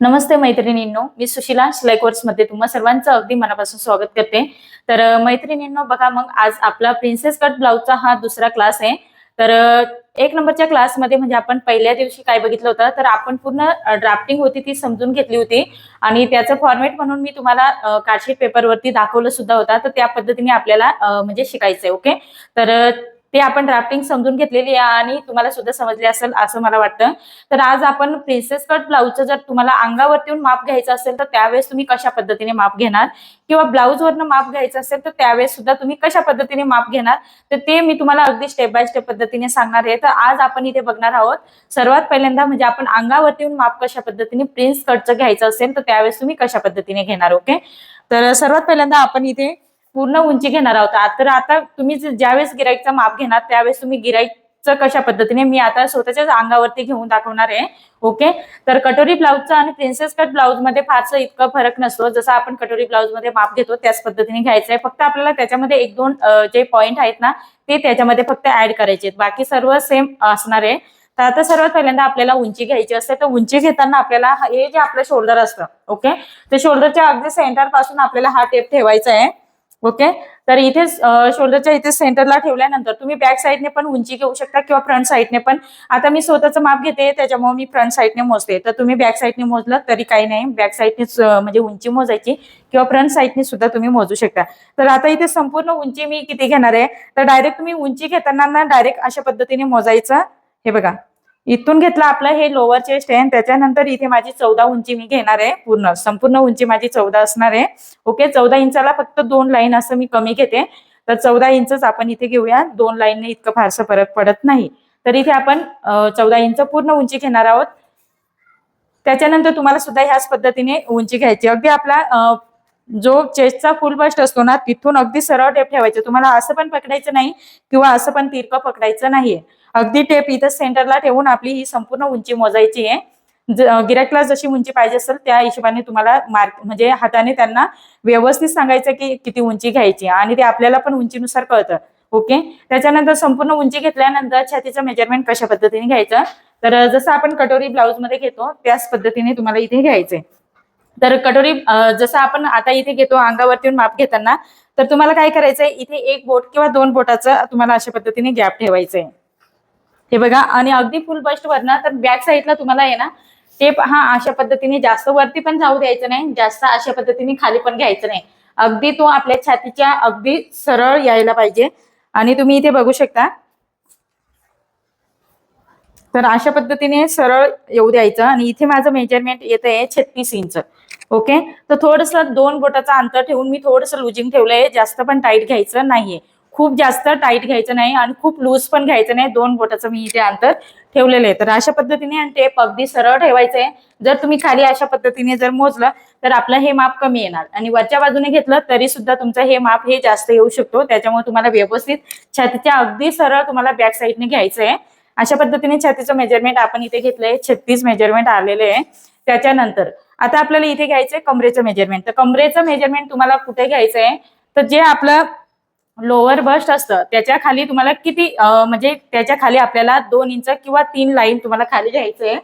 नमस्ते मैत्रिणींनो मी सुशिला शिलाई कोर्समध्ये तुम्हा सर्वांचं अगदी मनापासून स्वागत करते. तर मैत्रिणींनो बघा मग आज आपला प्रिन्सेस कट ब्लाउजचा हा दुसरा क्लास आहे. तर एक नंबरच्या क्लासमध्ये म्हणजे आपण पहिल्या दिवशी काय बघितलं होतं तर आपण पूर्ण ड्राफ्टिंग होती ती समजून घेतली होती. आणि त्याचं फॉर्मॅट म्हणून मी तुम्हाला कार्डशीट पेपरवरती दाखवलं सुद्धा होता. तर त्या पद्धतीने आपल्याला म्हणजे शिकायचं आहे ओके तर ते आपण ड्राफ्टिंग समजून घेतलेली आहे आणि तुम्हाला सुद्धा समजले असेल असं मला वाटतं. तर आज आपण प्रिन्सेस कट ब्लाऊजचं जर तुम्हाला अंगावरती येऊन माप घ्यायचं असेल तर त्यावेळेस तुम्ही कशा पद्धतीने माप घेणार? किंवा ब्लाऊजवरनं माप घ्यायचं असेल तर त्यावेळेस सुद्धा तुम्ही कशा पद्धतीने माप घेणार? तर ते मी तुम्हाला अगदी स्टेप बाय स्टेप पद्धतीने सांगणार आहे. तर आज आपण इथे बघणार आहोत सर्वात पहिल्यांदा म्हणजे आपण अंगावरती येऊन माप कशा पद्धतीने प्रिन्स कटचं घ्यायचं असेल तर त्यावेळेस तुम्ही कशा पद्धतीने घेणार ओके तर सर्वात पहिल्यांदा आपण इथे पूर्ण उंची घेणार आहोत. तर आता तुम्ही ज्यावेळेस गिराईकचा माप घेणार त्यावेळेस तुम्ही गिराईकचं कशा पद्धतीने मी आता स्वतःच्याच अंगावरती घेऊन दाखवणार आहे. ओके? तर कटोरी ब्लाऊजचा आणि प्रिन्सेस कट ब्लाऊजमध्ये फारसं इतकं फरक नसतो. जसं आपण कटोरी ब्लाऊजमध्ये माप घेतो त्याच पद्धतीने घ्यायचं आहे. फक्त आपल्याला त्याच्यामध्ये एक दोन जे पॉईंट आहेत ना ते त्याच्यामध्ये फक्त ऍड करायचे आहेत. बाकी सर्व सेम असणार आहे. तर आता सर्वात पहिल्यांदा आपल्याला उंची घ्यायची असते. तर उंची घेताना आपल्याला हे जे आपलं शोल्डर असतं ओके? ते शोल्डरच्या अगदी सेंटरपासून आपल्याला हा टेप ठेवायचा आहे. ओके? तर इथे शोल्डरच्या इथे सेंटरला ठेवल्यानंतर तुम्ही बॅक साईडने पण उंची घेऊ शकता किंवा फ्रंट साईडने पण. आता मी स्वतःचं माप घेते त्याच्यामुळे मी फ्रंट साईडने मोजते. तर तुम्ही बॅक साईडने मोजलं तरी काही नाही. बॅक साईडनेच म्हणजे उंची मोजायची किंवा फ्रंट साईडने सुद्धा तुम्ही मोजू शकता. तर आता इथे संपूर्ण उंची मी किती घेणार आहे? तर डायरेक्ट तुम्ही उंची घेताना ना डायरेक्ट अशा पद्धतीने मोजायचं. हे बघा. इथून घेतलं आपलं हे लोअर चेस्ट आहे आणि त्याच्यानंतर इथे माझी चौदा उंची मी घेणार आहे पूर्ण संपूर्ण उंची माझी चौदा असणार आहे. ओके चौदा इंचाला फक्त दोन लाईन असं मी कमी घेते. तर चौदा इंचच आपण इथे घेऊया. दोन लाईनने इतकं फारसं फरक पडत नाही. तर इथे आपण चौदा इंच पूर्ण उंची घेणार आहोत. त्याच्यानंतर तुम्हाला सुद्धा ह्याच पद्धतीने उंची घ्यायची अगदी आपला जो चेस्टचा फुल बस्ट असतो ना तिथून अगदी सरळ टेप ठेवायचं. तुम्हाला असं पण पकडायचं नाही किंवा असं पण तिरकं पकडायचं नाहीये. अगदी टेप इथं सेंटरला ठेवून आपली ही संपूर्ण उंची मोजायची आहे. ज- जशी उंची पाहिजे असेल त्या हिशोबाने तुम्हाला मार्क म्हणजे हाताने त्यांना व्यवस्थित सांगायचं की किती उंची घ्यायची आणि ते आपल्याला पण उंचीनुसार कळतं. ओके त्याच्यानंतर संपूर्ण उंची घेतल्यानंतर छातीचं मेजरमेंट कशा पद्धतीने घ्यायचं? तर जसं आपण कटोरी ब्लाऊजमध्ये घेतो त्याच पद्धतीने तुम्हाला इथे घ्यायचंय तर कटोरी जसं आपण आता इथे घेतो अंगावरती माप घेताना तर तुम्हाला काय करायचंय? इथे एक बोट किंवा दोन बोटाचं तुम्हाला अशा पद्धतीने गॅप ठेवायचंय. हे बघा आणि अगदी फुल बस्ट वरना तर बॅक साईडला तुम्हाला आहे ना टेप हा अशा पद्धतीने जास्त वरती पण जाऊ द्यायचं नाही जास्त अशा पद्धतीने खाली पण घ्यायचं नाही. अगदी तो आपल्या छातीच्या अगदी सरळ यायला पाहिजे. आणि तुम्ही इथे बघू शकता. तर अशा पद्धतीने सरळ येऊ द्यायचं आणि इथे माझं मेजरमेंट येत आहे छत्तीस इंच. ओके तर थोडस दोन बोटाचं अंतर ठेवून मी थोडस लुजिंग ठेवलंय जास्त पण टाईट घ्यायचं नाहीये. खूप जास्त टाईट घ्यायचं नाही आणि खूप लूज पण घ्यायचं नाही. दोन बोटाचं मी इथे अंतर ठेवलेलं आहे. तर अशा पद्धतीने आणि टेप अगदी सरळ ठेवायचं. आहे जर तुम्ही खाली अशा पद्धतीने जर मोजलं तर आपलं हे माप कमी येणार. आणि वरच्या बाजूने घेतलं तरी सुद्धा तुमचं हे माप हे जास्त येऊ शकतो. त्याच्यामुळे तुम्हाला व्यवस्थित छातीच्या अगदी सरळ तुम्हाला बॅक साईडने घ्यायचं आहे. अशा पद्धतीने छातीचं मेजरमेंट आपण इथे घेतलंय. छत्तीस मेजरमेंट आलेले आहे. त्याच्यानंतर आता आपल्याला इथे घ्यायचंय कमरेचं मेजरमेंट तर कमरेचं मेजरमेंट तुम्हाला कुठे घ्यायचं आहे तर जे आपलं लोअर बस्ट असतं. त्याच्याखाली तुम्हाला किती म्हणजे त्याच्याखाली आपल्याला दोन इंच किंवा तीन लाईन तुम्हाला खाली घ्यायचंय.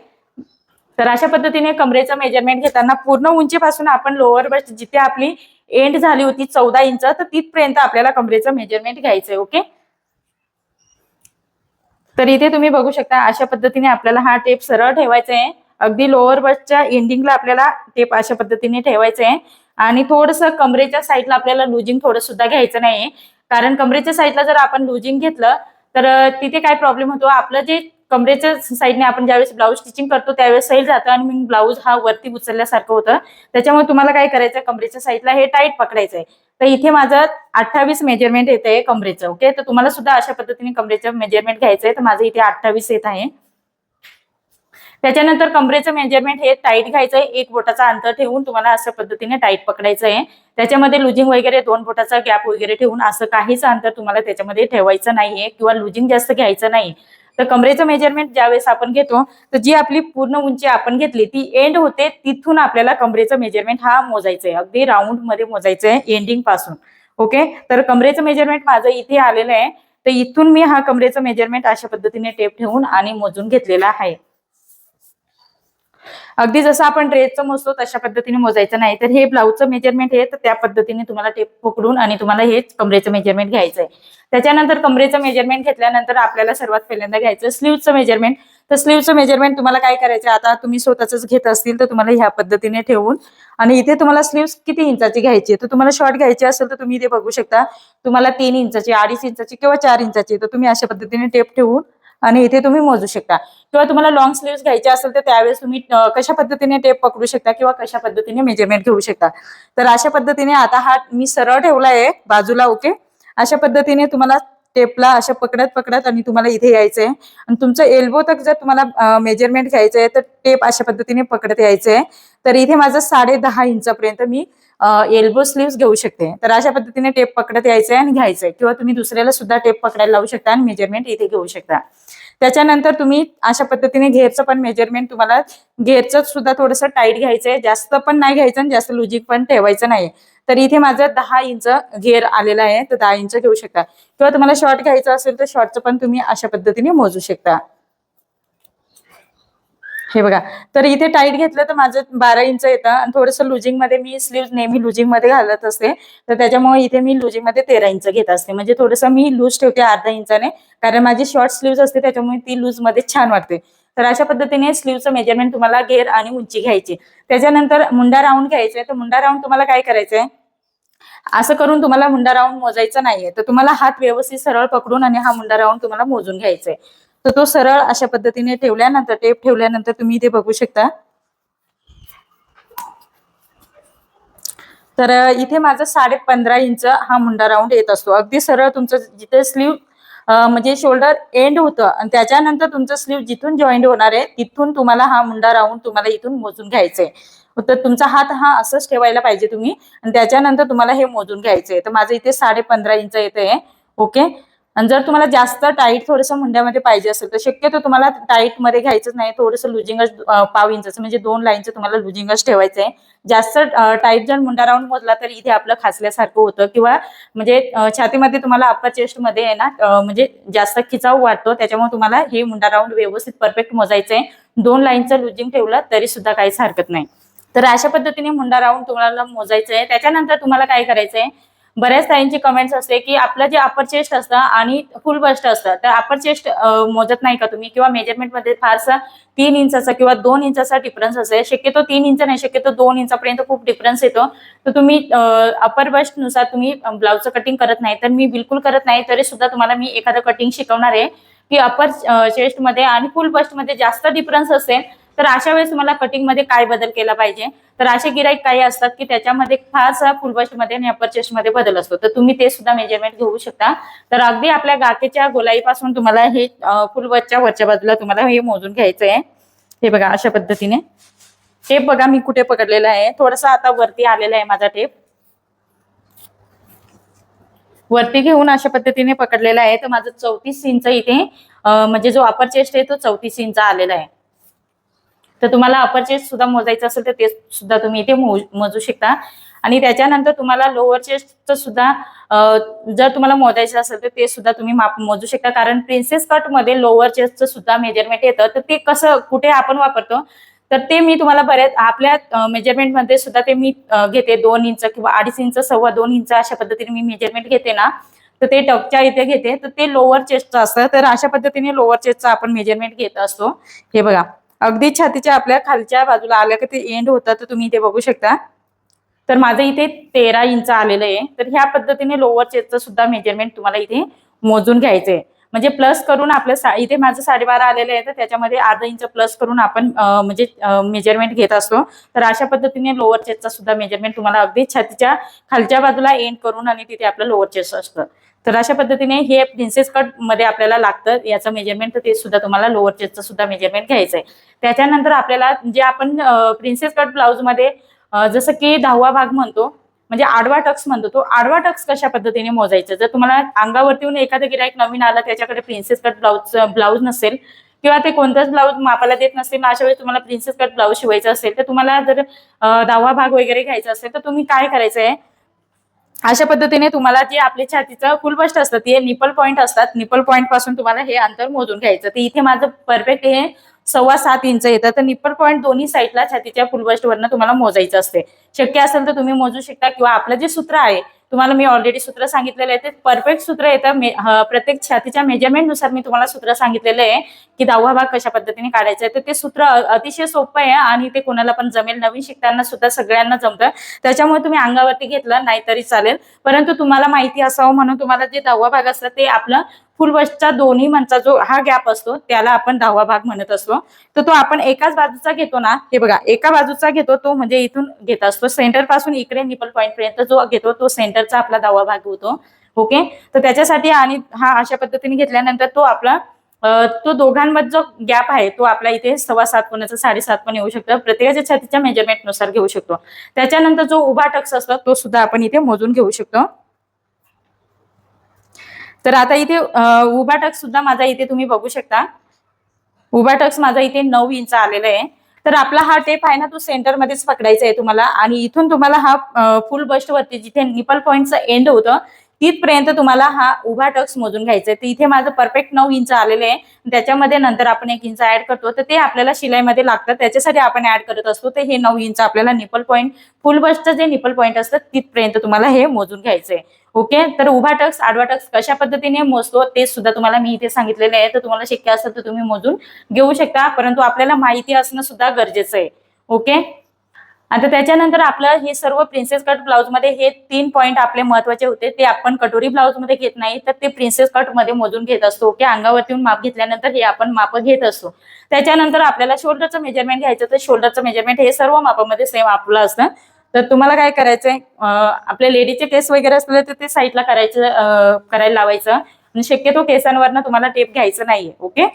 तर अशा पद्धतीने कमरेचं मेजरमेंट घेताना पूर्ण उंचीपासून आपण लोअर बस्ट जिथे आपली एंड झाली होती चौदा इंच तर तिथपर्यंत आपल्याला कमरेचं मेजरमेंट घ्यायचंय ओके तर इथे तुम्ही बघू शकता अशा पद्धतीने आपल्याला हा टेप सरळ ठेवायचा आहे अगदी लोअर बसच्या एंडिंगला आपल्याला टेप अशा पद्धतीने ठेवायचं आहे आणि थोडस कमरेच्या साईडला आपल्याला लुजिंग थोडं सुद्धा घ्यायचं नाही कारण कमरेच्या साईडला जर आपण लुजिंग घेतलं तर तिथे काय प्रॉब्लेम होतो? आपलं जे कमरेच्या साईडने आपण ज्यावेळेस ब्लाऊज स्टिचिंग करतो त्यावेळेस सैल जातं आणि मग ब्लाऊज हा वरती उचलल्यासारखं होतं. त्याच्यामुळे तुम्हाला काय करायचं कमरेच्या साईडला हे टाईट पकडायचं आहे तर इथे माझं अठ्ठावीस मेजरमेंट येत आहे कमरेचं ओके तर तुम्हाला सुद्धा अशा पद्धतीने कमरेचं मेजरमेंट घ्यायचं आहे तर माझं इथे अठ्ठावीस येत आहे. त्याच्यानंतर कमरेचं मेजरमेंट हे टाईट घ्यायचं आहे एक बोटाचा अंतर ठेवून तुम्हाला अशा पद्धतीने टाईट पकडायचं आहे त्याच्यामध्ये लुजिंग वगैरे दोन बोटाचा गॅप वगैरे ठेवून असं काहीच अंतर तुम्हाला त्याच्यामध्ये ठेवायचं नाहीये किंवा लुजिंग जास्त घ्यायचं नाही. तर कमरेचं मेजरमेंट ज्यावेळेस आपण घेतो तर जी आपली पूर्ण उंची आपण घेतली ती एंड होते तिथून आपल्याला कमरेचं मेजरमेंट हा मोजायचं आहे अगदी राऊंडमध्ये मोजायचं आहे एंडिंगपासून. ओके तर कमरेचं मेजरमेंट माझं इथे आलेलं आहे. तर इथून मी हा कमरेचं मेजरमेंट अशा पद्धतीने टेप ठेवून आणि मोजून घेतलेला आहे. अगदी जसं आपण ड्रेसचं मोजतो तशा पद्धतीने मोजायचं नाही. तर हे ब्लाऊजचं मेजरमेंट हे तर त्या पद्धतीने तुम्हाला टेप पकडून आणि तुम्हाला हे कमरेचं मेजरमेंट घ्यायचं आहे त्याच्यानंतर कमरेचं मेजरमेंट घेतल्यानंतर आपल्याला सर्वात पहिल्यांदा घ्यायचं स्लीवचं मेजरमेंट तर स्लीवचं मेजरमेंट तुम्हाला काय करायचं आता तुम्ही स्वतःच घेत असतील तर तुम्हाला ह्या पद्धतीने ठेवून आणि इथे तुम्हाला स्लीव्स किती इंचाची घ्यायची तर तुम्हाला शॉर्ट घ्यायची असेल तर तुम्ही इथे बघू शकता. तुम्हाला तीन इंचाची अडीच इंचाची किंवा चार इंचाची तर तुम्ही अशा पद्धतीने टेप ठेवून आणि इथे तुम्ही मोजू शकता. किंवा तुम्हाला लॉंग स्लीव्स घ्यायचे असेल तर त्यावेळेस तुम्ही कशा पद्धतीने टेप पकडू शकता किंवा कशा पद्धतीने मेजरमेंट घेऊ शकता. तर अशा पद्धतीने आता हा मी सरळ ठेवला आहे बाजूला ओके अशा पद्धतीने तुम्हाला टेपला अशा पकडत पकडत आणि तुम्हाला इथे यायचंय. आणि तुमचं एल्बो तक जर तुम्हाला मेजरमेंट घ्यायचं आहे तर टेप अशा पद्धतीने पकडत यायचंय. तर इथे माझं साडे दहा इंचापर्यंत मी एल्बो स्लीव्स घेऊ शकते. तर अशा पद्धतीने टेप पकडत यायचंय आणि घ्यायचंय. किंवा तुम्ही दुसऱ्याला सुद्धा टेप पकडायला लावू शकता आणि मेजरमेंट इथे घेऊ शकता. त्याच्यानंतर तुम्ही अशा पद्धतीने घेरचं पण मेजरमेंट तुम्हाला घेरचं सुद्धा थोडंसं टाईट घ्यायचं आहे जास्त पण नाही घ्यायचं आणि जास्त लुजिक पण ठेवायचं नाही तर इथे माझं दहा इंच घेर आलेला आहे तर दहा इंच घेऊ शकता. किंवा तुम्हाला शॉर्ट घ्यायचं असेल तर शॉर्टचं पण तुम्ही अशा पद्धतीने मोजू शकता. हे बघा तर इथे टाईट घेतलं तर माझं बारा इंच येतं आणि थोडंसं लुजिंगमध्ये मी स्लीव्ह नेहमी लुजिंगमध्ये घालत असते. तर त्याच्यामुळे इथे मी लुजिंगमध्ये तेरा इंच घेत असते. म्हणजे थोडंसं मी लूज ठेवते अर्धा इंचाने कारण माझी शॉर्ट स्लीव्ह असते त्याच्यामुळे ती लूजमध्ये छान वाटते. तर अशा पद्धतीने स्लीवचं मेजरमेंट तुम्हाला घेर आणि उंची घ्यायची. त्याच्यानंतर मुंडा राऊंड घ्यायचे. तर मुंडा राऊंड तुम्हाला काय करायचंय? असं करून तुम्हाला मुंडा राऊंड मोजायचा नाहीये. तर तुम्हाला हात व्यवस्थित सरळ पकडून आणि हा मुंडा राऊंड तुम्हाला मोजून घ्यायचा आहे तर तो सरळ अशा पद्धतीने ठेवल्यानंतर टेप ठेवल्यानंतर तुम्ही इथे बघू शकता. तर इथे माझा साडे पंधरा इंच हा मुंडा राऊंड येत असतो. अगदी सरळ तुमचं जिथे स्लीव म्हणजे शोल्डर एंड होतं आणि त्याच्यानंतर तुमचं स्लीव जिथून जॉईंट होणार आहे तिथून तुम्हाला हा मुंडा राऊंड तुम्हाला इथून मोजून घ्यायचंय. तर तुमचा हात हा असंच ठेवायला पाहिजे तुम्ही आणि त्याच्यानंतर तुम्हाला हे मोजून घ्यायचंय. तर माझं इथे साडे पंधरा इंच येते ओके? आणि जर तुम्हाला जास्त टाईट थोडंसं मुंड्यामध्ये पाहिजे असेल तर शक्यतो तुम्हाला टाईटमध्ये घ्यायचंच नाही. थोडंसं लुजिंगच पाव इंचाचं म्हणजे दोन लाईनचं तुम्हाला लुजिंगच ठेवायचं आहे जास्त टाईट जर मुंडा राऊंड मोजला तर इथे आपलं खासल्यासारखं होतं. किंवा म्हणजे छातीमध्ये तुम्हाला अप्पर चेस्टमध्ये आहे ना म्हणजे जास्त खिचाव वाटतो त्याच्यामुळे तुम्हाला हे मुंडा राऊंड व्यवस्थित परफेक्ट मोजायचं आहे दोन लाईनचं लुजिंग ठेवलं तरी सुद्धा काहीच हरकत नाही. तर अशा पद्धतीने मुंडा राऊंड तुम्हाला मोजायचं आहे त्याच्यानंतर तुम्हाला काय करायचं आहे बऱ्याच ताईंचे कमेंट्स असते की आपलं जे अपर चेस्ट असतं आणि फुल बस्ट असतं तर अपर चेस्ट मोजत नाही का तुम्ही? किंवा मेजरमेंटमध्ये फारसा तीन इंचाचा किंवा दोन इंचाचा डिफरन्स असेल शक्यतो तीन इंच नाही शक्यतो दोन इंचापर्यंत खूप डिफरन्स येतो. तर तुम्ही अपर बस्टनुसार तुम्ही ब्लाऊजचं कटिंग करत नाही तर मी बिलकुल करत नाही तरी सुद्धा तुम्हाला मी एखादं कटिंग शिकवणार आहे की अपर चेस्टमध्ये आणि फुल बस्टमध्ये जास्त डिफरन्स असेल तर अशा वेळेस तुम्हाला कटिंगमध्ये काय बदल केला पाहिजे? तर असे गिराईक काही असतात की त्याच्यामध्ये फारसा फुलवशमध्ये आणि अपर चेस्टमध्ये बदल असतो. तर तुम्ही ते सुद्धा मेजरमेंट घेऊ शकता. तर अगदी आपल्या गाकेच्या गोलाईपासून तुम्हाला हे फुलवशच्या वरच्या बाजूला तुम्हाला हे मोजून घ्यायचं आहे हे बघा अशा पद्धतीने. टेप बघा मी कुठे पकडलेलं आहे. थोडासा आता वरती आलेला आहे माझा टेप वरती घेऊन अशा पद्धतीने पकडलेला आहे. तर माझं चौतीस इंच इथे म्हणजे जो अपर चेस्ट आहे तो चौतीस इंच आलेला आहे. तर तुम्हाला अपर चेस्ट सुद्धा मोजायचं असेल तर ते सुद्धा तुम्ही इथे मोजू शकता. आणि त्याच्यानंतर तुम्हाला लोअर चेस्टचं सुद्धा जर तुम्हाला मोजायचं असेल तर ते सुद्धा तुम्ही माप मोजू शकता. कारण प्रिन्सेस कटमध्ये लोअर चेस्टचं सुद्धा मेजरमेंट येतं. तर ते कसं कुठे आपण वापरतो? तर ते मी तुम्हाला बऱ्याच आपल्या मेजरमेंटमध्ये सुद्धा ते मी घेते. दोन इंच किंवा अडीच इंच सव्वा दोन इंच अशा पद्धतीने मी मेजरमेंट घेते ना. तर ते टकच्या इथे घेते. तर ते लोअर चेस्टचं असतं. तर अशा पद्धतीने लोअर चेस्टचं आपण मेजरमेंट घेत असतो. हे बघा. अगदी छातीच्या आपल्या खालच्या बाजूला आलं की ते एंड होतं तर तुम्ही इथे बघू शकता. तर माझं इथे तेरा इंच आलेलं आहे. तर ह्या पद्धतीने लोअर चेस्टचं सुद्धा मेजरमेंट तुम्हाला इथे मोजून घ्यायचं आहे म्हणजे प्लस करून आपलं सा- इथे माझं साडेबारा आलेलं आहे तर त्याच्यामध्ये अर्धा इंच प्लस करून आपण म्हणजे मेजरमेंट घेत असतो. तर अशा पद्धतीने लोअर चेस्टचा सुद्धा मेजरमेंट तुम्हाला अगदी छातीच्या खालच्या बाजूला एंड करून आणि तिथे आपलं लोअर चेस्ट असतं. तर अशा पद्धतीने हे प्रिन्सेस कटमध्ये आपल्याला लागतं. याचं मेजरमेंट तर ते सुद्धा तुम्हाला लोअर चेस्टचं सुद्धा मेजरमेंट घ्यायचं आहे त्याच्यानंतर आपल्याला जे आपण प्रिन्सेस कट ब्लाऊजमध्ये जसं की दहावा भाग म्हणतो म्हणजे आडवा टक्स म्हणतो तो आडवा टक्स कशा पद्धतीने मोजायचं? जर तुम्हाला अंगावरती येऊन एखादं गिराईक नवीन आला त्याच्याकडे प्रिन्सेस कट ब्लाऊज ब्लाऊज नसेल किंवा ते कोणताच ब्लाऊज मापाला देत नसेल अशा वेळी तुम्हाला प्रिन्सेस कट ब्लाऊज शिवायचा असेल तर तुम्हाला जर दहावा भाग वगैरे घ्यायचा असेल तर तुम्ही काय करायचं आहे अशा पद्धतीने तुम्हाला जे आपल्या छातीचं फुल बस्ट असतं ते निपल पॉईंट असतात. निपल पॉईंटपासून तुम्हाला हे अंतर मोजून घ्यायचं. तर इथे माझं परफेक्ट हे सव्वा सात इंच येतं. तर निप्पल पॉईंट दोन्ही साईडला छातीच्या फुल वरनं तुम्हाला मोजायचं असते. शक्य असेल तर तुम्ही मोजू शकता किंवा आपलं जे सूत्र आहे तुम्हाला मी ऑलरेडी सूत्र सांगितलेलं आहे. ते परफेक्ट सूत्र येतं प्रत्येक छातीच्या मेजरमेंटनुसार मी तुम्हाला सूत्र सांगितलेलं आहे की दहावा भाग कशा पद्धतीने काढायचा आहे. तर ते सूत्र अतिशय सोपं आहे आणि ते कोणाला पण जमेल. नवीन शिकताना सुद्धा सगळ्यांना जमतं. त्याच्यामुळे तुम्ही अंगावरती घेतलं नाही तरी चालेल. परंतु तुम्हाला माहिती असावं म्हणून तुम्हाला जे दहावा भाग असतं ते आपलं फुल बसचा दोन्ही मंचा जो हा गॅप असतो त्याला आपण दहावा भाग म्हणत असतो. तर तो आपण एकाच बाजूचा घेतो ना हे बघा एका बाजूचा घेतो तो म्हणजे इथून घेत असतो. सेंटरपासून इकडे निपल पॉईंट पर्यंत जो घेतो तो सेंटरचा आपला दहावा भाग होतो. ओके तर त्याच्यासाठी आणि हा अशा पद्धतीने घेतल्यानंतर तो आपला तो दोघांमध्ये जो गॅप आहे तो आपला इथे सव्वा सात कोणाचा साडेसात पण येऊ शकतो. प्रत्येकाच्या छातीच्या मेजरमेंटनुसार घेऊ शकतो. त्याच्यानंतर जो उभा टक्स असतो तो सुद्धा आपण इथे मोजून घेऊ शकतो. तर आता इथे उभा टक्स सुद्धा माझा इथे तुम्ही बघू शकता. उभा टक्स माझा इथे नऊ इंच आलेला आहे. तर आपला हा टेप आहे ना तो सेंटर मध्येच पकडायचा आहे तुम्हाला. आणि इथून तुम्हाला हा फुल बस्ट वरती जिथे निपल पॉईंटचं एंड होतं तिथपर्यंत तुम्हाला हा उभा टक्स मोजून घ्यायचा आहे. तर इथे माझं परफेक्ट नऊ इंच आलेले आहे. त्याच्यामध्ये नंतर आपण एक इंच ऍड करतो. तर ते आपल्याला शिलाईमध्ये लागतं. त्याच्यासाठी आपण ऍड करत असतो. तर हे नऊ इंच आपल्याला निपल पॉईंट फुल बस्टचं जे निपल पॉईंट असतं तिथपर्यंत तुम्हाला हे मोजून घ्यायचंय ओके? तर उभा टक्स आडवा टक्स कशा पद्धतीने मोजतो ते सुद्धा तुम्हाला मी इथे सांगितलेले आहे. तर तुम्हाला शक्य असेल तर तुम्ही मोजून घेऊ शकता परंतु आपल्याला माहिती असणं सुद्धा गरजेचं आहे. ओके? आता त्याच्यानंतर आपलं हे सर्व प्रिन्सेस कट ब्लाउजमध्ये हे तीन पॉईंट आपले महत्त्वाचे होते ते आपण कटोरी ब्लाउजमध्ये घेत नाही तर ते प्रिन्सेस कटमध्ये मोजून घेत असतो ओके? अंगावरती येऊन माप घेतल्यानंतर हे आपण माप घेत असतो. त्याच्यानंतर आपल्याला शोल्डरचं मेजरमेंट घ्यायचं तर शोल्डरचं मेजरमेंट हे सर्व मापामध्ये सेम आपलं असतं. तर तुम्हाला काय करायचंय? आपल्या लेडीचे केस वगैरे असले तर ते साईडला करायचं करायला लावायचं. आणि शक्यतो केसांवरनं तुम्हाला टेप घ्यायचं नाहीये ओके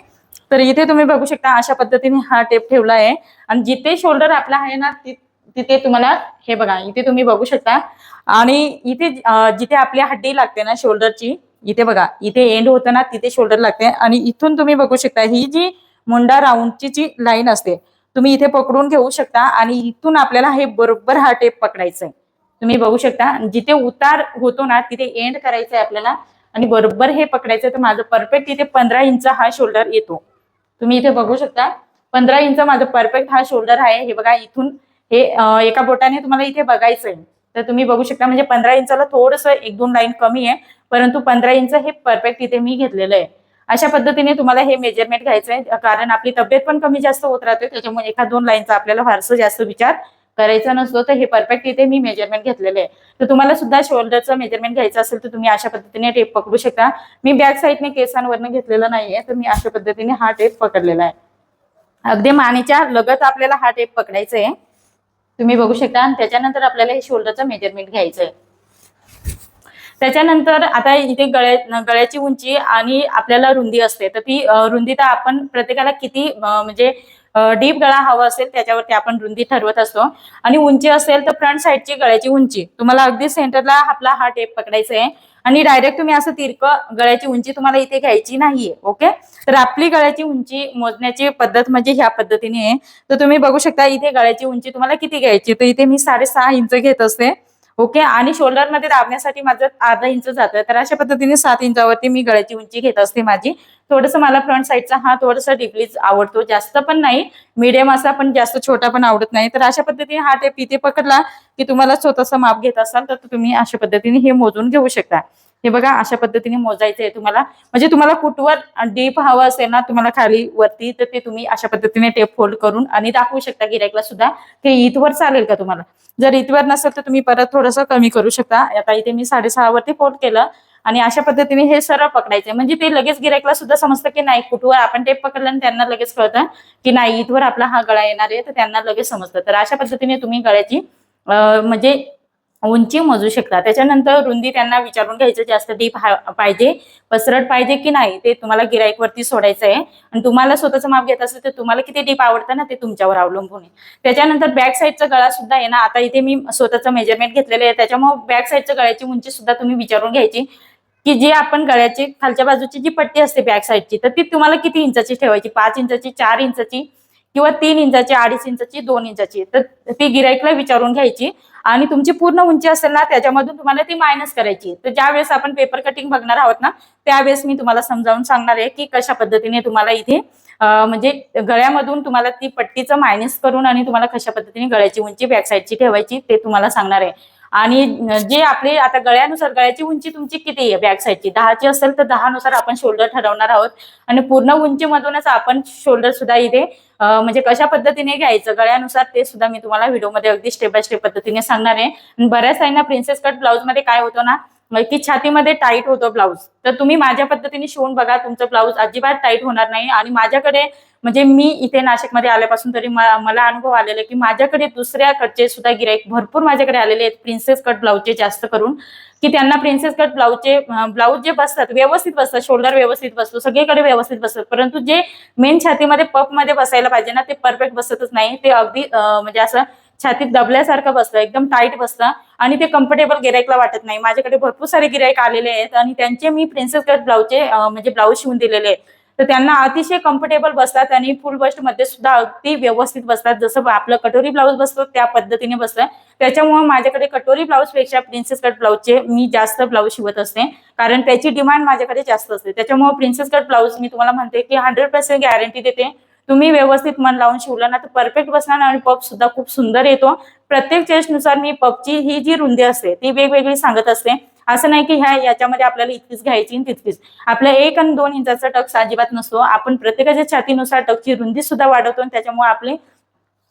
तर इथे तुम्ही बघू शकता अशा पद्धतीने हा टेप ठेवला आहे. आणि जिथे शोल्डर आपला आहे ना तिथे तुम्हाला हे बघा इथे तुम्ही बघू शकता. आणि इथे जिथे आपली हड्डी लागते ना शोल्डरची इथे बघा इथे एंड होतं ना तिथे शोल्डर लागते. आणि इथून तुम्ही बघू शकता ही जी मुंडा राऊंडची जी लाईन असते तुम्ही इथे पकडून घेऊ शकता आणि इथून आपल्याला हे बरोबर हा टेप पकडायचा आहे तुम्ही बघू शकता. जिथे उतार होतो ना तिथे एंड करायचं आहे आपल्याला. आणि बरोबर हे पकडायचं आहे. तर माझं परफेक्ट इथे पंधरा इंच हा शोल्डर येतो. तुम्ही इथे बघू शकता. पंधरा इंच माझं परफेक्ट हा शोल्डर आहे. हे बघा इथून हे एका बोटाने तुम्हाला इथे बघायचं आहे तर तुम्ही बघू शकता. म्हणजे पंधरा इंचाला थोडंसं एक दोन लाईन कमी आहे. परंतु पंधरा इंच हे परफेक्ट इथे मी घेतलेलं आहे. अशा पद्धतीने तुम्हाला हे मेजरमेंट घ्यायचं आहे कारण आपली तब्येत पण कमी जास्त होत राहते त्याच्यामुळे एका दोन लाईनचा आपल्याला फारसं जास्त विचार करायचा नसतो. तर हे परफेक्ट इथे मी मेजरमेंट घेतलेले आहे. तर तुम्हाला सुद्धा शोल्डरचं मेजरमेंट घ्यायचं असेल तर तुम्ही अशा पद्धतीने टेप पकडू शकता. मी बॅक साईडने केसांवरनं घेतलेलं नाहीये तर मी अशा पद्धतीने हा टेप पकडलेला आहे. अगदी मानेच्या लगत आपल्याला हा टेप पकडायचा आहे तुम्ही बघू शकता. आणि त्याच्यानंतर आपल्याला हे शोल्डरचं मेजरमेंट घ्यायचं आहे त्याच्यानंतर आता इथे गळ्या गळ्याची उंची आणि आपल्याला रुंदी असते. तर ती रुंदी तर आपण प्रत्येकाला किती म्हणजे डीप गळा हवा असेल त्याच्यावरती आपण रुंदी ठरवत असतो. आणि उंची असेल तर फ्रंट साईडची गळ्याची उंची. तुम्हाला अगदी सेंटरला आपला हा टेप पकडायचा आहे. आणि डायरेक्ट तुम्ही असं तिरकं गळ्याची उंची तुम्हाला इथे घ्यायची नाहीये ओके? तर आपली गळ्याची उंची मोजण्याची पद्धत म्हणजे ह्या पद्धतीने आहे. तर तुम्ही बघू शकता इथे गळ्याची उंची तुम्हाला किती घ्यायची? तर इथे मी साडेसहा इंच घेत असते. ओके? आणि शोल्डरमध्ये दाबण्यासाठी माझं अर्धा इंच जातं तर अशा पद्धतीने सात इंचावरती मी गळ्याची उंची घेत असते माझी. थोडंसं मला फ्रंट साईडचा हा थोडासा डिपलीच आवडतो. जास्त पण नाही. मीडियम असा पण जास्त छोटा पण आवडत नाही. तर अशा पद्धतीने हा टेप इथे पकडला की तुम्हाला स्वतःचा माप घेत असाल तर तुम्ही अशा पद्धतीने हे मोजून घेऊ शकता. हे बघा अशा पद्धतीने मोजायचं आहे तुम्हाला. म्हणजे तुम्हाला कुठवर डीप हवं असेल ना तुम्हाला खाली वरती तर ते तुम्ही अशा पद्धतीने टेप फोल्ड करून आणि दाखवू शकता गिरायकला सुद्धा. ते इथवर चालेल का तुम्हाला? जर इथवर नसेल तर तुम्ही परत थोडंसं कमी करू शकता. आता इथे मी साडेसहा वरती फोल्ड केलं आणि अशा पद्धतीने हे सरळ पकडायचे म्हणजे ते लगेच गिरायकला सुद्धा समजतं की नाही कुठवर आपण टेप पकडलं आणि त्यांना लगेच कळतं की नाही इथवर आपला हा गळा येणार आहे तर त्यांना लगेच समजतं. तर अशा पद्धतीने तुम्ही गळ्याची म्हणजे उंची मोजू शकता. त्याच्यानंतर रुंदी त्यांना विचारून घ्यायचं जास्त डीप पाहिजे पसरट पाहिजे की नाही ते तुम्हाला गिराईकवरती सोडायचं आहे आणि तुम्हाला स्वतःचं माप घेत असेल तर तुम्हाला किती डीप आवडतं ना ते तुमच्यावर अवलंबून आहे. त्याच्यानंतर बॅक साईडचा गळा सुद्धा आहे ना आता इथे मी स्वतःचं मेजरमेंट घेतलेलं आहे. त्याच्यामुळे बॅक साईडच्या गळ्याची उंची सुद्धा तुम्ही विचारून घ्यायची. की जी आपण गळ्याची खालच्या बाजूची जी पट्टी असते बॅक साईडची तर ती तुम्हाला किती इंचाची ठेवायची? पाच इंचाची चार इंचाची? किंवा तीन इंचाची अडीच इंचाची दोन इंचाची. तर ती गिराईकला विचारून घ्यायची आणि तुमची पूर्ण उंची असेल ना त्याच्यामधून तुम्हाला ती मायनस करायची. तर ज्यावेळेस आपण पेपर कटिंग बघणार आहोत ना त्यावेळेस मी तुम्हाला समजावून सांगणार आहे की कशा पद्धतीने तुम्हाला इथे म्हणजे गळ्यामधून तुम्हाला ती पट्टीचं मायनस करून आणि तुम्हाला कशा पद्धतीने गळ्याची उंची बॅक साईडची ठेवायची ते तुम्हाला सांगणार आहे. आणि जे आपले आता गळ्यानुसार गळ्याची उंची तुमची किती आहे बॅक साईडची दहाची असेल तर दहा नुसार आपण शोल्डर ठरवणार आहोत. आणि पूर्ण उंचीमधूनच आपण शोल्डर सुद्धा इथे म्हणजे कशा पद्धतीने घ्यायचं? गळ्यानुसार ते सुद्धा मी तुम्हाला व्हिडिओमध्ये अगदी स्टेप बाय स्टेप पद्धतीने सांगणार आहे. बऱ्याच ताईंना प्रिन्सेस कट ब्लाऊजमध्ये काय होतो ना की छातीमध्ये टाईट होतो ब्लाऊज तर तुम्ही माझ्या पद्धतीने शिवून बघा तुमचं ब्लाऊज अजिबात टाईट होणार नाही. आणि माझ्याकडे म्हणजे मी इथे नाशिकमध्ये आल्यापासून तरी मला अनुभव आलेला की माझ्याकडे दुसऱ्या कटचे सुद्धा गिराईक भरपूर माझ्याकडे आलेले आहेत प्रिन्सेस कट ब्लाऊजचे जास्त करून. की त्यांना प्रिन्सेस कट ब्लाऊजचे ब्लाऊज जे बसतात व्यवस्थित बसतात शोल्डर व्यवस्थित बसतो सगळीकडे व्यवस्थित बसतात. परंतु जे मेन छातीमध्ये पपमध्ये बसायला पाहिजे ना ते परफेक्ट बसतच नाही. ते अगदी म्हणजे असं छातीत दबल्यासारखं बसतं एकदम टाईट बसलं आणि ते कम्फर्टेबल गिरायकला वाटत नाही. माझ्याकडे भरपूर सारे गिरायक आलेले आहेत आणि त्यांचे मी प्रिन्सेस कट ब्लाऊजचे म्हणजे ब्लाऊज शिवून दिलेले आहेत. तर त्यांना अतिशय कम्फर्टेबल बसतात आणि फुल बस्टमध्ये सुद्धा अगदी व्यवस्थित बसतात. जसं आपलं कटोरी ब्लाऊज बसतो त्या पद्धतीने बसतं. त्याच्यामुळे माझ्याकडे कटोरी ब्लाऊजपेक्षा प्रिन्सेस कट ब्लाऊजचे मी जास्त ब्लाऊज शिवत असते. कारण त्याची डिमांड माझ्याकडे जास्त असते. त्याच्यामुळे प्रिन्सेस कट ब्लाऊज मी तुम्हाला म्हणते की हंड्रेड पर्सेंट गॅरंटी देते. तुम्ही व्यवस्थित मन लावून शिवला ना तर परफेक्ट बसणार आणि पप सुद्धा खूप सुंदर येतो. प्रत्येक चेस्टनुसार मी पपची ही जी रुंदी असते ती वेगवेगळी सांगत असते. असं नाही की ह्या याच्यामध्ये आपल्याला इतकीच घ्यायची आणि तितकीच. आपल्या एक आणि दोन इंचाचा टक्स अजिबात नसतो. आपण प्रत्येकाच्या छातीनुसार टकची रुंदी सुद्धा वाढवतो आणि त्याच्यामुळे आपली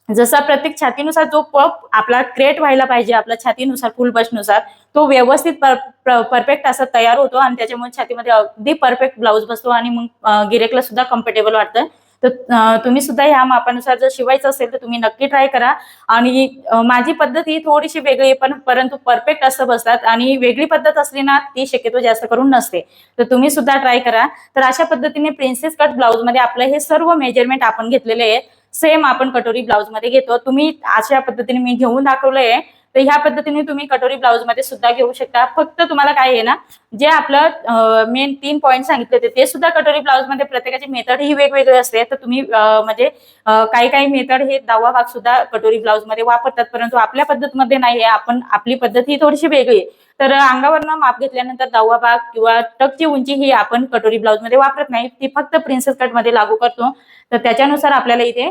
जसा प्रत्येक छातीनुसार जो पप आपला क्रिएट व्हायला पाहिजे आपल्या छातीनुसार फुल बसनुसार तो व्यवस्थित परफेक्ट असा तयार होतो आणि त्याच्यामुळे छातीमध्ये अगदी परफेक्ट ब्लाऊज बसतो आणि मग गिरेकला सुद्धा कम्फर्टेबल वाटतं. तर तुम्ही सुद्धा ह्या मापानुसार जर शिवायचं असेल तर तुम्ही नक्की ट्राय करा. आणि माझी पद्धत ही थोडीशी वेगळी आहे पण परंतु परफेक्ट असं बसतात. आणि वेगळी पद्धत असली ना ती शक्यतो जास्त करून नसते. तर तुम्ही सुद्धा ट्राय करा. तर अशा पद्धतीने प्रिन्सेस कट ब्लाऊजमध्ये आपलं हे सर्व मेजरमेंट आपण घेतलेले आहेत सेम आपण कटोरी ब्लाऊजमध्ये घेतो. तुम्ही अशा पद्धतीने मी घेऊन दाखवलंय. तर ह्या पद्धतीने तुम्ही कटोरी ब्लाऊजमध्ये सुद्धा घेऊ शकता. फक्त तुम्हाला काय आहे ना जे आपलं मेन तीन पॉईंट सांगितले होते ते सुद्धा कटोरी ब्लाऊजमध्ये प्रत्येकाची मेथड ही वेगवेगळी असते. तर तुम्ही म्हणजे काही काही मेथड हे दहावा भाग सुद्धा कटोरी ब्लाऊजमध्ये वापरतात परंतु आपल्या पद्धतीमध्ये नाही आहे. आपण आपली पद्धत ही थोडीशी वेगळी आहे. तर अंगावरनं माप घेतल्यानंतर दहावा भाग किंवा टकची उंची ही आपण कटोरी ब्लाऊजमध्ये वापरत नाही. ती फक्त प्रिन्सेस कटमध्ये लागू करतो. तर त्याच्यानुसार आपल्याला इथे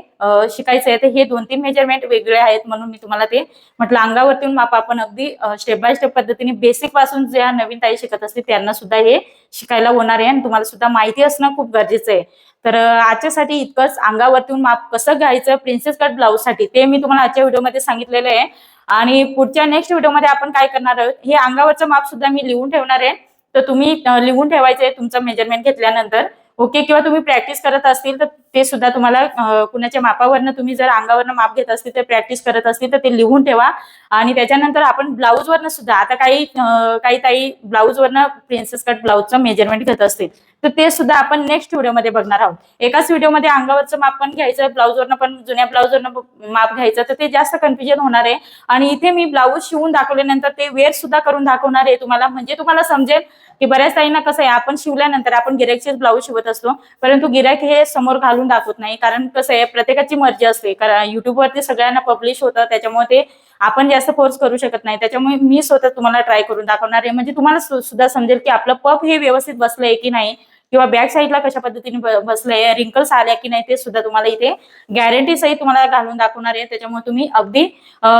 शिकायचं आहे तर हे दोन तीन मेजरमेंट वेगळे आहेत म्हणून मी तुम्हाला ते म्हटलं. अंगावरती माप आपण अगदी स्टेप बाय स्टेप पद्धतीने बेसिकपासून ज्या नवीन ताई शिकत असतील त्यांना सुद्धा हे शिकायला होणार आहे आणि तुम्हाला सुद्धा माहिती असणं खूप गरजेचं आहे. तर आजच्यासाठी इतकंच. अंगावरतून माप कसं घ्यायचं प्रिन्सेस कट ब्लाऊजसाठी ते मी तुम्हाला आजच्या व्हिडिओमध्ये सांगितलेलं आहे. आणि पुढच्या नेक्स्ट व्हिडिओमध्ये आपण काय करणार आहोत हे अंगावरचं माप सुद्धा मी लिहून ठेवणार आहे. तर तुम्ही लिहून ठेवायचंय तुमचं मेजरमेंट घेतल्यानंतर. ओके किंवा तुम्ही प्रॅक्टिस करत असतील तर ते सुद्धा तुम्हाला कुणाच्या मापावरनं तुम्ही जर अंगावरनं माप घेत असतील तर प्रॅक्टिस करत असतील तर ते लिहून ठेवा. आणि त्याच्यानंतर आपण ब्लाऊजवरनं सुद्धा आता काही काही ताई ब्लाऊजवरनं प्रिन्सेस कट ब्लाऊजचं मेजरमेंट घेत असतील. तर ते सुद्धा आपण नेक्स्ट व्हिडिओमध्ये बघणार आहोत. एकाच व्हिडिओमध्ये अंगावरचं माप पण घ्यायचं ब्लाऊजवरनं पण जुन्या ब्लाऊजवरनं माप घ्यायचं तर ते जास्त कन्फ्युजन होणार आहे. आणि इथे मी ब्लाऊज शिवून दाखवल्यानंतर ते वेअर सुद्धा करून दाखवणार आहे. तुम्हाला म्हणजे तुम्हाला समजेल की बऱ्याच ताईंना कसं आहे आपण शिवल्यानंतर आपण गिरायकचेच ब्लाऊज शिवत असतो. परंतु गिरायक हे समोर घालून दाखवत नाही. कारण कसं आहे प्रत्येकाची मर्जी असते. कारण युट्यूबवरती सगळ्यांना पब्लिश होतं त्याच्यामुळे ते आपण जास्त फोर्स करू शकत नाही. त्याच्यामुळे मी स्वतः तुम्हाला ट्राय करून दाखवणार आहे. म्हणजे तुम्हाला सुद्धा समजेल की आपलं पप हे व्यवस्थित बसलंय की नाही. किंवा बॅक साईडला कशा पद्धतीने बसलंय रिंकल्स आल्या की नाही ते सुद्धा तुम्हाला इथे गॅरंटी सहित तुम्हाला घालून दाखवणार आहे. त्याच्यामुळे तुम्ही अगदी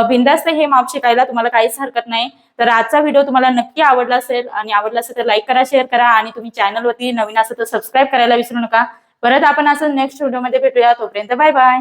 बिंदास्त हे माप शिकायला तुम्हाला काहीच हरकत नाही. तर आजचा व्हिडिओ तुम्हाला नक्की आवडला असेल आणि आवडला असेल तर लाईक करा शेअर करा आणि तुम्ही चॅनलवरती नवीन असेल तर सबस्क्राईब करायला विसरू नका. परत आपण असं नेक्स्ट व्हिडिओमध्ये भेटूया. तोपर्यंत बाय बाय